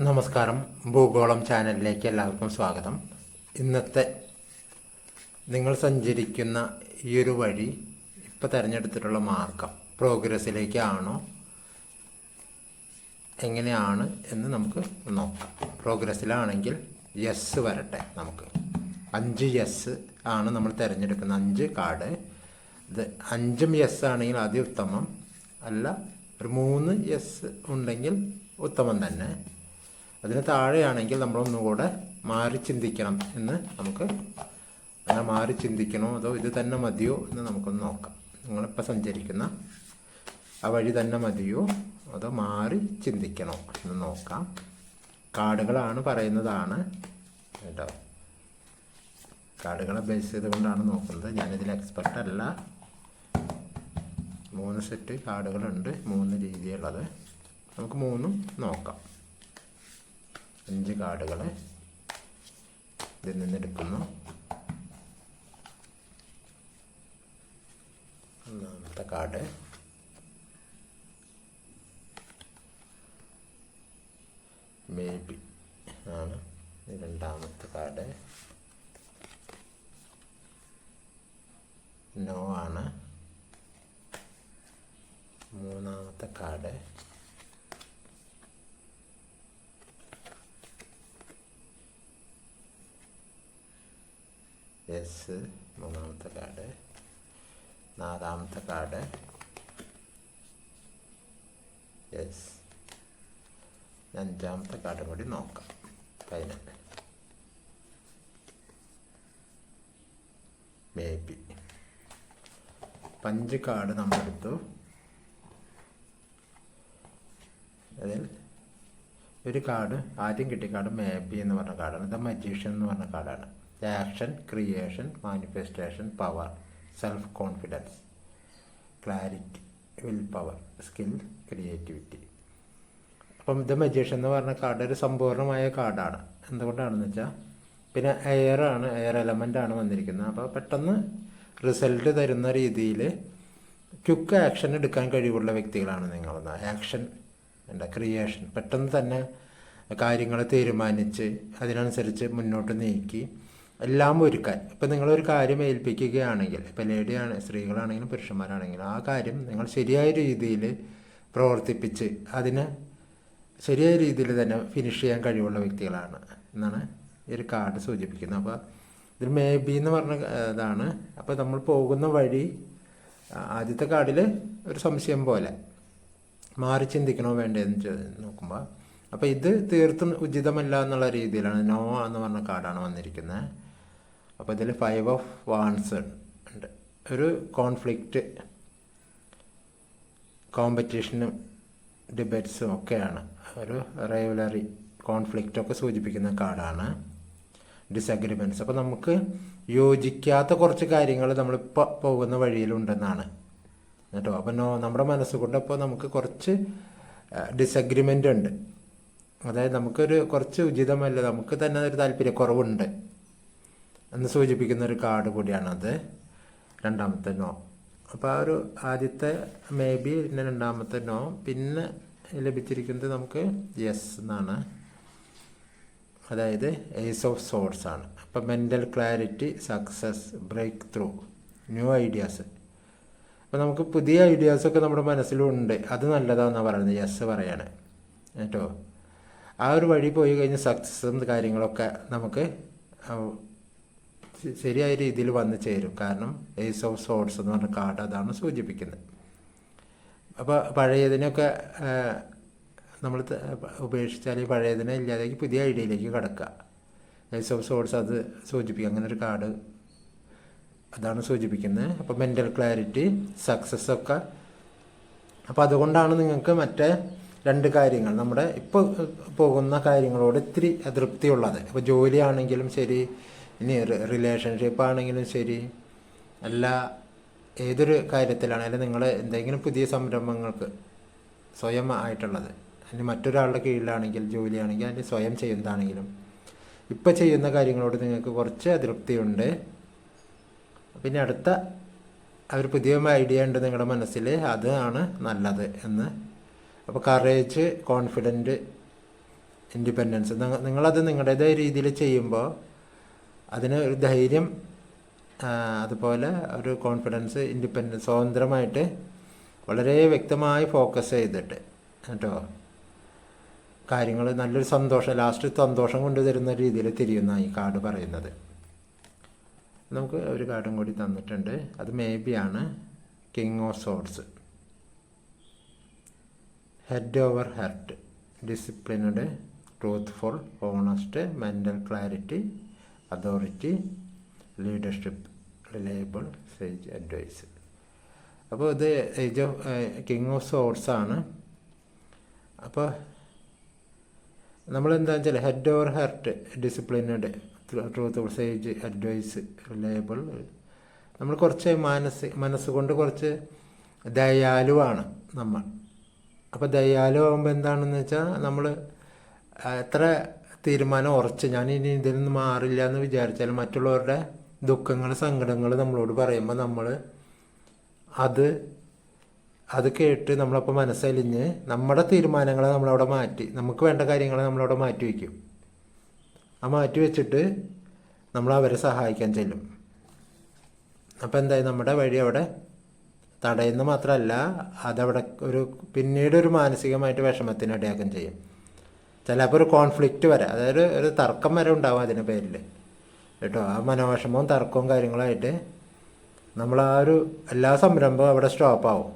നമസ്കാരം. ഭൂഗോളം ചാനലിലേക്ക് എല്ലാവർക്കും സ്വാഗതം. ഇന്നത്തെ നിങ്ങൾ സഞ്ചരിക്കുന്ന ഈ ഒരു വഴി ഇപ്പോൾ തിരഞ്ഞെടുത്തിട്ടുള്ള മാർഗം പ്രോഗ്രസ്സിലേക്കാണോ? എങ്ങനെയാണ് എന്ന് നമുക്ക് നോക്കാം. പ്രോഗ്രസ്സിലാണെങ്കിൽ യെസ് വരട്ടെ നമുക്ക്. അഞ്ച് യെസ് ആണ് നമ്മൾ തിരഞ്ഞെടുക്കുന്ന അഞ്ച് കാർഡ്. ഇത് അഞ്ചും യെസ് ആണെങ്കിൽ അതി ഉത്തമം. അല്ല ഒരു മൂന്ന് യെസ് ഉണ്ടെങ്കിൽ ഉത്തമം തന്നെ. അതിന് താഴെയാണെങ്കിൽ നമ്മൾ ഒന്നുകൂടെ മാറി ചിന്തിക്കണം എന്ന് നമുക്ക് അങ്ങനെ മാറി ചിന്തിക്കണോ അതോ ഇത് തന്നെ മതിയോ എന്ന് നമുക്കൊന്ന് നോക്കാം. നിങ്ങളിപ്പോൾ സഞ്ചരിക്കുന്ന ആ വഴി തന്നെ മതിയോ അതോ മാറി ചിന്തിക്കണോ എന്ന് നോക്കാം. കാടുകളാണ് പറയുന്നതാണ് കേട്ടോ. കാടുകളെ ബേസ് ചെയ്തുകൊണ്ടാണ് നോക്കുന്നത്. ഞാനിതിൽ എക്സ്പെർട്ട് അല്ല. മൂന്ന് സെറ്റ് കാർഡുകളുണ്ട് മൂന്ന് രീതിയുള്ളത് നമുക്ക് മൂന്നും നോക്കാം. അഞ്ച് കാർഡുകൾ ഇതിൽ നിന്ന് എടുക്കുന്നു ഒന്നാമത്തെ കാർഡ്. മേ ബി ആണ് രണ്ടാമത്തെ കാർഡ്. നോ ആണ്. മൂന്നാമത്തെ കാർഡ്. എസ് മൂന്നാമത്തെ കാർഡ്. നാലാമത്തെ കാർഡ് എസ്. അഞ്ചാമത്തെ കാർഡും കൂടി നോക്കാം. Final. Maybe punch card നമ്മളെടുത്തു. അതിൽ ഒരു കാർഡ് ആദ്യം കിട്ടിയ കാർഡ് മേ ബി എന്ന് പറഞ്ഞ കാർഡാണ്. ദ മജീഷ്യൻ എന്ന് പറഞ്ഞ കാർഡാണ്. Action creation manifestation power self confidence clarity will power skill creativity അപ്പം ദ മജീഷ്യൻ എന്ന് പറഞ്ഞ കാർഡ് ഒരു സമ്പൂർണമായ കാർഡാണ് എന്തുകൊണ്ടാണെന്ന് വെച്ചാൽ പിന്നെ എയർ ആണ് എയർ എലമെന്റ് ആണ് വന്നിരിക്കുന്നത്. അപ്പോൾ പെട്ടെന്ന് റിസൾട്ട് തരുന്ന രീതിയിൽ ക്വിക്ക് ആക്ഷൻ എടുക്കാൻ കഴിവുള്ള വ്യക്തികളാണ് നിങ്ങളെന്ന് ആക്ഷൻ എന്താ ക്രിയേഷൻ പെട്ടെന്ന് തന്നെ കാര്യങ്ങൾ തീരുമാനിച്ച് അതിനനുസരിച്ച് മുന്നോട്ട് നീക്കി എല്ലാം ഒരുക്കാൻ. ഇപ്പം നിങ്ങളൊരു കാര്യം ഏൽപ്പിക്കുകയാണെങ്കിൽ ഇപ്പം ലേഡിയാണ് സ്ത്രീകളാണെങ്കിലും പുരുഷന്മാരാണെങ്കിലും ആ കാര്യം നിങ്ങൾ ശരിയായ രീതിയിൽ പ്രവർത്തിപ്പിച്ച് അതിന് ശരിയായ രീതിയിൽ തന്നെ ഫിനിഷ് ചെയ്യാൻ കഴിവുള്ള വ്യക്തികളാണ് എന്നാണ് ഈ ഒരു കാർഡ് സൂചിപ്പിക്കുന്നത്. അപ്പോൾ ഇതിൽ മേ ബി എന്ന് പറഞ്ഞ ഇതാണ്. അപ്പോൾ നമ്മൾ പോകുന്ന വഴി ആദ്യത്തെ കാർഡിൽ ഒരു സംശയം പോലെ മാറി ചിന്തിക്കണോ വേണ്ടതെന്ന് നോക്കുമ്പോൾ അപ്പോൾ ഇത് തീർത്തും ഉചിതമല്ല എന്നുള്ള രീതിയിലാണ് നോ എന്ന് പറഞ്ഞ കാർഡാണ് വന്നിരിക്കുന്നത്. അപ്പോൾ ഇതിൽ ഫൈവ് ഓഫ് വാൺസ് ഉണ്ട്. ഒരു കോൺഫ്ലിക്റ്റ് കോമ്പറ്റീഷനും ഡിബേറ്റ്സും ഒക്കെയാണ്. ഒരു റൈവലറി കോൺഫ്ലിക്റ്റൊക്കെ സൂചിപ്പിക്കുന്ന കാർഡാണ് ഡിസഗ്രിമെന്റ്സ് അപ്പോൾ നമുക്ക് യോജിക്കാത്ത കുറച്ച് കാര്യങ്ങൾ നമ്മളിപ്പോൾ പോകുന്ന വഴിയിലുണ്ടെന്നാണ്. കേട്ടോ? അപ്പോൾ നോ നമ്മുടെ മനസ്സുകൊണ്ട് അപ്പോൾ നമുക്ക് കുറച്ച് ഡിസഗ്രിമെന്റ് ഉണ്ട്. അതായത് നമുക്കൊരു കുറച്ച് ഉചിതമല്ല. നമുക്ക് തന്നെ ഒരു താല്പര്യക്കുറവുണ്ട്. എന്ന് സൂചിപ്പിക്കുന്ന ഒരു കാർഡ് കൂടിയാണത്. രണ്ടാമത്തെ നോ. അപ്പോൾ ആ ഒരു ആദ്യത്തെ മേ ബി പിന്നെ രണ്ടാമത്തെ നോ. പിന്നെ ലഭിച്ചിരിക്കുന്നത് നമുക്ക് യെസ് എന്നാണ്. അതായത് ഏസ് ഓഫ് സോർട്സ് ആണ്. അപ്പം mental clarity success breakthrough new ideas അപ്പോൾ നമുക്ക് പുതിയ ഐഡിയാസൊക്കെ നമ്മുടെ മനസ്സിലുണ്ട്. അത് നല്ലതാണെന്നാണ് പറയുന്നത്. യെസ് പറയാണ്. കേട്ടോ? ആ ഒരു വഴി പോയി കഴിഞ്ഞ് സക്സസും കാര്യങ്ങളൊക്കെ നമുക്ക് ശരിയായ രീതിയിൽ വന്നു ചേരും. കാരണം ഏസ് ഓഫ് സോഡ്സ് എന്ന് പറഞ്ഞ കാർഡ് അതാണ് സൂചിപ്പിക്കുന്നത്. അപ്പോൾ പഴയതിനൊക്കെ നമ്മൾ ഉപേക്ഷിച്ചാൽ പഴയതിനെ ഇല്ലാതാക്കി പുതിയ ഐഡിയയിലേക്ക് കിടക്കുക. ഏസ് ഓഫ് സോഡ്സ് അത് സൂചിപ്പിക്കുക അങ്ങനെ ഒരു കാർഡ് അതാണ് സൂചിപ്പിക്കുന്നത്. അപ്പോൾ മെന്റൽ ക്ലാരിറ്റി സക്സസ് ഒക്കെ. അപ്പോൾ അതുകൊണ്ടാണ് നിങ്ങൾക്ക് മറ്റേ രണ്ട് കാര്യങ്ങൾ. നമ്മുടെ ഇപ്പോൾ പോകുന്ന കാര്യങ്ങളോട് ഇത്തിരി അതൃപ്തിയുള്ളത്. അപ്പോൾ ജോലിയാണെങ്കിലും ശരി ഇനി റിലേഷൻഷിപ്പ് ആണെങ്കിലും ശരി. അല്ല ഏതൊരു കാര്യത്തിലാണെങ്കിലും നിങ്ങൾ എന്തെങ്കിലും പുതിയ സംരംഭങ്ങൾക്ക് സ്വയം ആയിട്ടുള്ളത്. അല്ലെങ്കിൽ മറ്റൊരാളുടെ കീഴിലാണെങ്കിൽ ജോലിയാണെങ്കിൽ അതിന് സ്വയം ചെയ്യുന്നതാണെങ്കിലും. ഇപ്പോൾ ചെയ്യുന്ന കാര്യങ്ങളോട് നിങ്ങൾക്ക് കുറച്ച് അതൃപ്തിയുണ്ട്. പിന്നെ അടുത്ത ഒരു പുതിയ ഐഡിയ ഉണ്ട് നിങ്ങളുടെ മനസ്സിൽ അതാണ് നല്ലത് എന്ന്. അപ്പോൾ കറേജ് കോൺഫിഡന്റ് ഇൻഡിപെൻഡൻസ് നിങ്ങളത് നിങ്ങളുടേതായ രീതിയിൽ ചെയ്യുമ്പോൾ അതിന് ഒരു ധൈര്യം അതുപോലെ ഒരു കോൺഫിഡൻസ് ഇൻഡിപെൻഡൻസ് സ്വതന്ത്രമായിട്ട് വളരെ വ്യക്തമായി ഫോക്കസ് ചെയ്തിട്ട് കേട്ടോ. കാര്യങ്ങൾ നല്ലൊരു സന്തോഷം ലാസ്റ്റ് സന്തോഷം കൊണ്ട് തരുന്ന രീതിയിൽ തിരിയുന്ന ഈ കാർഡ് പറയുന്നത്. നമുക്ക് ഒരു കാർഡും കൂടി തന്നിട്ടുണ്ട്. അത് മേ ബി ആണ് king of swords head over heart disciplined truthful honest mental clarity authority leadership reliable sage advice. അപ്പോൾ ഇത് age of king of swords ആണ്. അപ്പോൾ നമ്മളെന്താ വെച്ചാൽ head over heart disciplined truth sage advice reliable. നമ്മൾ കുറച്ച് മനസ്സ് മനസ്സുകൊണ്ട് കുറച്ച് ദയാലുവാണ് നമ്മൾ. അപ്പോൾ ദയാലു ആകുമ്പോൾ എന്താണെന്ന് വെച്ചാൽ നമ്മൾ എത്ര തീരുമാനം ഉറച്ച് ഞാൻ ഇനി ഇതിൽ നിന്ന് മാറില്ല എന്ന് വിചാരിച്ചാൽ മറ്റുള്ളവരുടെ ദുഃഖങ്ങൾ സങ്കടങ്ങൾ നമ്മളോട് പറയുമ്പോൾ നമ്മൾ അത് അത് കേട്ട് നമ്മളപ്പോൾ മനസ്സലിഞ്ഞ് നമ്മുടെ തീരുമാനങ്ങളെ നമ്മളവിടെ മാറ്റി നമുക്ക് വേണ്ട കാര്യങ്ങളെ നമ്മളവിടെ മാറ്റി വയ്ക്കും. ആ മാറ്റി വെച്ചിട്ട് നമ്മൾ അവരെ സഹായിക്കാൻ ചെല്ലും. അപ്പോൾ എന്തായി? നമ്മുടെ വഴി അവിടെ തടയുന്ന മാത്രമല്ല അതവിടെ ഒരു പിന്നീട് ഒരു മാനസികമായിട്ട് വിഷമത്തിന് ഇടയാക്കും ചെയ്യും. ചിലപ്പോൾ ഒരു കോൺഫ്ലിക്റ്റ് വരെ. അതായത് ഒരു തർക്കം വരെ ഉണ്ടാവും അതിന്റെ പേരിൽ കേട്ടോ? ആ മനോവിഷമവും തർക്കവും കാര്യങ്ങളായിട്ട് നമ്മൾ ആ ഒരു എല്ലാ സംരംഭവും അവിടെ സ്റ്റോപ്പാവും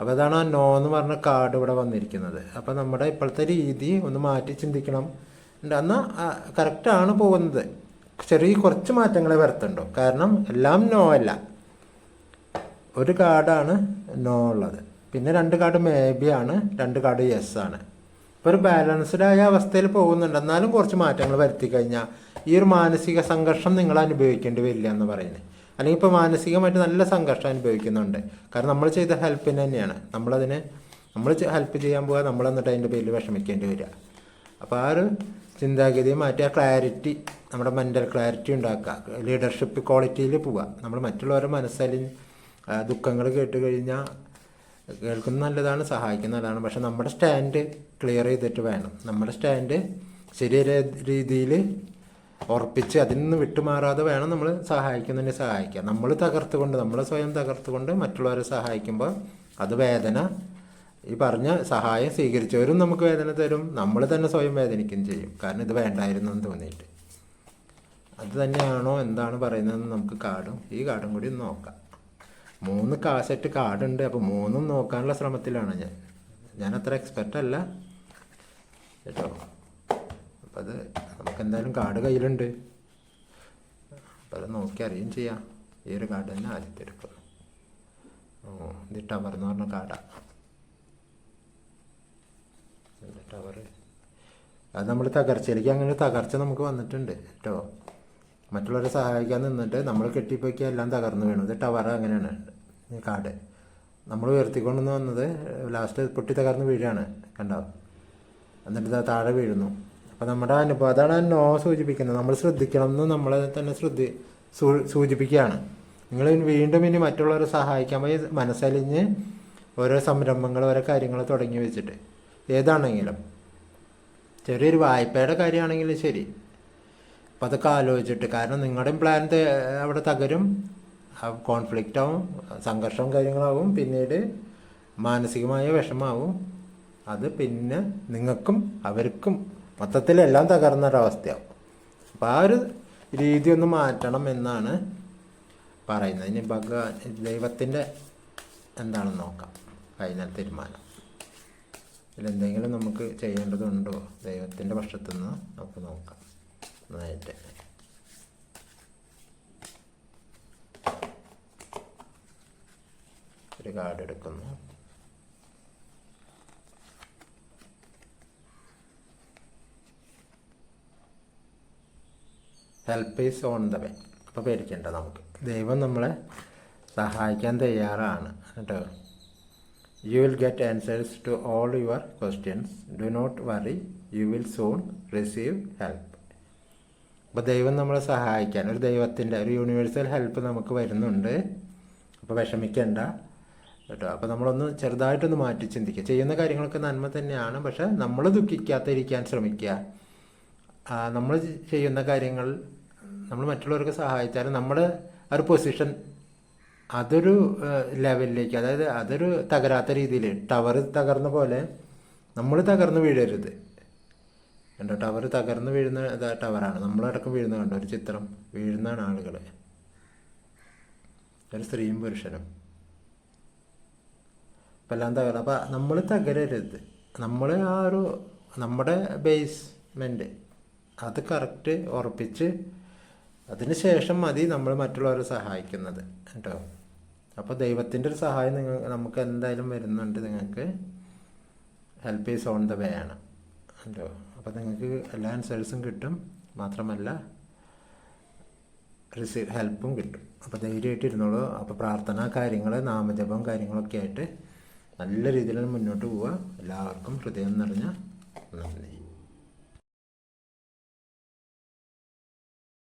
അപ്പോൾ അതാണ് ആ നോ എന്ന് പറഞ്ഞ കാർഡ് ഇവിടെ വന്നിരിക്കുന്നത്. അപ്പോൾ നമ്മുടെ ഇപ്പോഴത്തെ രീതി ഒന്ന് മാറ്റി ചിന്തിക്കണം. എന്നാൽ കറക്റ്റാണ് പോകുന്നത്. ചെറിയ കുറച്ച് മാറ്റങ്ങളെ വരുത്തുണ്ടോ കാരണം എല്ലാം നോ അല്ല. ഒരു കാർഡാണ് നോ ഉള്ളത്. പിന്നെ രണ്ട് കാർഡ് മേ ബി ആണ് രണ്ട് കാർഡ് യെസ് ആണ്. ഒരു ബാലൻസ്ഡ് ആയ അവസ്ഥയിൽ പോകുന്നുണ്ട്. എന്നാലും കുറച്ച് മാറ്റങ്ങൾ വരുത്തി കഴിഞ്ഞാൽ ഈ ഒരു മാനസിക സംഘർഷം നിങ്ങൾ അനുഭവിക്കേണ്ടി വരില്ല എന്ന് പറയുന്നത്. അല്ലെങ്കിൽ ഇപ്പോൾ മാനസികമായിട്ട് നല്ല സംഘർഷം അനുഭവിക്കുന്നുണ്ട്. കാരണം നമ്മൾ ചെയ്ത ഹെൽപ്പിന് തന്നെയാണ്. നമ്മളതിന് നമ്മൾ ഹെൽപ്പ് ചെയ്യാൻ പോകാൻ നമ്മൾ എന്നിട്ട് അതിന്റെ പേരിൽ വിഷമിക്കേണ്ടി വരിക. അപ്പോൾ ആ ഒരു ചിന്താഗതി മാറ്റി ആ ക്ലാരിറ്റി നമ്മുടെ മെന്റൽ ക്ലാരിറ്റി ഉണ്ടാക്കുക. ലീഡർഷിപ്പ് ക്വാളിറ്റിയിൽ പോവുക. നമ്മൾ മറ്റുള്ളവരുടെ മനസ്സലി ദുഃഖങ്ങൾ കേട്ട് കഴിഞ്ഞാൽ കേൾക്കുന്നത് നല്ലതാണ് സഹായിക്കുന്ന നല്ലതാണ്. പക്ഷെ നമ്മുടെ സ്റ്റാൻഡ് ക്ലിയർ ചെയ്തിട്ട് വേണം. നമ്മുടെ സ്റ്റാൻഡ് ശരിയായ രീതിയിൽ ഉറപ്പിച്ച് അതിൽ നിന്ന് വിട്ടുമാറാതെ വേണം നമ്മൾ സഹായിക്കുന്നതിനെ സഹായിക്കുക നമ്മൾ തകർത്തുകൊണ്ട് നമ്മൾ സ്വയം തകർത്തുകൊണ്ട് മറ്റുള്ളവരെ സഹായിക്കുമ്പോൾ അത് വേദന. ഈ പറഞ്ഞ സഹായം സ്വീകരിച്ചവരും നമുക്ക് വേദന തരും. നമ്മൾ തന്നെ സ്വയം വേദനിക്കുകയും ചെയ്യും. കാരണം ഇത് വേണ്ടായിരുന്നു എന്ന് തോന്നിയിട്ട്. അത് തന്നെയാണോ എന്താണ് പറയുന്നതെന്ന് നമുക്ക് കാടും ഈ കാടും കൂടി നോക്കാം. മൂന്ന് കാസറ്റ് കാർഡുണ്ട്. അപ്പോൾ മൂന്നും നോക്കാനുള്ള ശ്രമത്തിലാണ് ഞാൻ. ഞാൻ അത്ര എക്സ്പെർട്ട് അല്ല. കേട്ടോ? അപ്പം അത് നമുക്ക് എന്തായാലും കാർഡ് കയ്യിലുണ്ട്. അപ്പം അത് നോക്കി അറിയുകയും ചെയ്യാം. ഈ ഒരു കാർഡ് തന്നെ ആദ്യത്തെ എടുക്കും ഓ ഇത് ടവർ എന്ന് പറഞ്ഞ കാർഡാണ് ടവർ അത് നമ്മൾ തകർച്ചയിലേക്ക് അങ്ങനെ തകർച്ച നമുക്ക് വന്നിട്ടുണ്ട്. കേട്ടോ? മറ്റുള്ളവരെ സഹായിക്കാൻ നിന്നിട്ട് നമ്മൾ കെട്ടിപ്പൊക്കിയാൽ എല്ലാം തകർന്നു വീണു. ഇത് ടവർ അങ്ങനെയാണ് കാട്. നമ്മൾ ഉയർത്തിക്കൊണ്ടുവന്ന് വന്നത് ലാസ്റ്റ് പൊട്ടി തകർന്ന് വീഴാണ് കണ്ടോ? എന്നിട്ട് താഴെ വീഴുന്നു. അപ്പോൾ നമ്മുടെ അനുഭവം അതാണ് നോ സൂചിപ്പിക്കുന്നത്. നമ്മൾ ശ്രദ്ധിക്കണം എന്ന് നമ്മളെ തന്നെ ശ്രദ്ധി സൂചിപ്പിക്കുകയാണ്. നിങ്ങൾ വീണ്ടും ഇനി മറ്റുള്ളവരെ സഹായിക്കാൻ പോയി മനസ്സലിഞ്ഞ് ഓരോ സംരംഭങ്ങൾ ഓരോ കാര്യങ്ങൾ തുടങ്ങി വെച്ചിട്ട്. ഏതാണെങ്കിലും ചെറിയൊരു വായ്പയുടെ കാര്യമാണെങ്കിലും ശരി. അപ്പം അതൊക്കെ ആലോചിച്ചിട്ട്. കാരണം നിങ്ങളുടെയും പ്ലാൻ അവിടെ തകരും. കോൺഫ്ലിക്റ്റ് ആവും സംഘർഷവും കാര്യങ്ങളാവും. പിന്നീട് മാനസികമായ വിഷമാവും. അത് പിന്നെ നിങ്ങൾക്കും അവർക്കും മൊത്തത്തിൽ എല്ലാം തകർന്നൊരവസ്ഥയാവും. അപ്പോൾ ആ ഒരു രീതി ഒന്ന് മാറ്റണം എന്നാണ് പറയുന്നത്. ഇനി ഭഗവാൻ ദൈവത്തിന്റെ എന്താണെന്ന് നോക്കാം? ഫൈനൽ തീരുമാനം. ഇതിലെന്തെങ്കിലും നമുക്ക് ചെയ്യേണ്ടതുണ്ടോ? ദൈവത്തിന്റെ പക്ഷത്തു നിന്ന് നമുക്ക് നോക്കാം. നന്നായിട്ട്. ഒരു കാർഡ് എടുക്കുന്നു. Help is on the way അപ്പോൾ പേടിക്കണ്ട നമുക്ക്. ദൈവം നമ്മളെ സഹായിക്കാൻ തയ്യാറാണ് കേട്ടോ. You will get answers to all your questions do not worry you will soon receive help അപ്പോൾ ദൈവം നമ്മളെ സഹായിക്കാൻ ഒരു ദൈവത്തിന്റെ ഒരു യൂണിവേഴ്സൽ ഹെൽപ്പ് നമുക്ക് വരുന്നുണ്ട്. അപ്പോൾ വിഷമിക്കേണ്ട. കേട്ടോ അപ്പോൾ നമ്മളൊന്ന് ചെറുതായിട്ടൊന്ന് മാറ്റി ചിന്തിക്കുക. ചെയ്യുന്ന കാര്യങ്ങളൊക്കെ നന്മ തന്നെയാണ് പക്ഷേ നമ്മൾ ദുഃഖിക്കാതിരിക്കാൻ ശ്രമിക്കുക. നമ്മൾ ചെയ്യുന്ന കാര്യങ്ങൾ നമ്മൾ മറ്റുള്ളവർക്ക് സഹായിച്ചാലും നമ്മുടെ ആ ഒരു പൊസിഷൻ അതൊരു ലെവലിലേക്ക് അതായത് അതൊരു തകരാത്ത രീതിയിൽ ടവർ തകർന്ന പോലെ നമ്മൾ തകർന്ന് വീഴരുത്. കണ്ടോ ടവർ തകർന്ന് വീഴുന്ന ടവറാണ്. നമ്മളടക്കം വീഴുന്ന കണ്ടോ? ഒരു ചിത്രം. വീഴുന്നതാണ് ആളുകൾ ഒരു സ്ത്രീയും പുരുഷനും. അപ്പം എല്ലാം തകർന്നു. അപ്പം നമ്മൾ തകരരുത്. നമ്മൾ ആ ഒരു നമ്മുടെ ബേസ്മെന്റ് അത് കറക്റ്റ് ഉറപ്പിച്ച് അതിന് ശേഷം മതി നമ്മൾ മറ്റുള്ളവരെ സഹായിക്കുന്നത് കേട്ടോ. അപ്പോൾ ദൈവത്തിന്റെ ഒരു സഹായം നിങ്ങൾ നമുക്ക് എന്തായാലും വരുന്നുണ്ട് നിങ്ങൾക്ക്. Help is on the way ആണ്. കേട്ടോ അപ്പോൾ നിങ്ങൾക്ക് എല്ലാ ആൻസേഴ്സും കിട്ടും. മാത്രമല്ല റിസീവ് ഹെൽപ്പും കിട്ടും. അപ്പോൾ ധൈര്യമായിട്ട് ഇരുന്നോളൂ. അപ്പോൾ പ്രാർത്ഥന കാര്യങ്ങൾ നാമജപം കാര്യങ്ങളൊക്കെ ആയിട്ട് നല്ല രീതിയിൽ മുന്നോട്ട് പോവുക. എല്ലാവർക്കും ഹൃദയം നിറഞ്ഞ നന്ദി.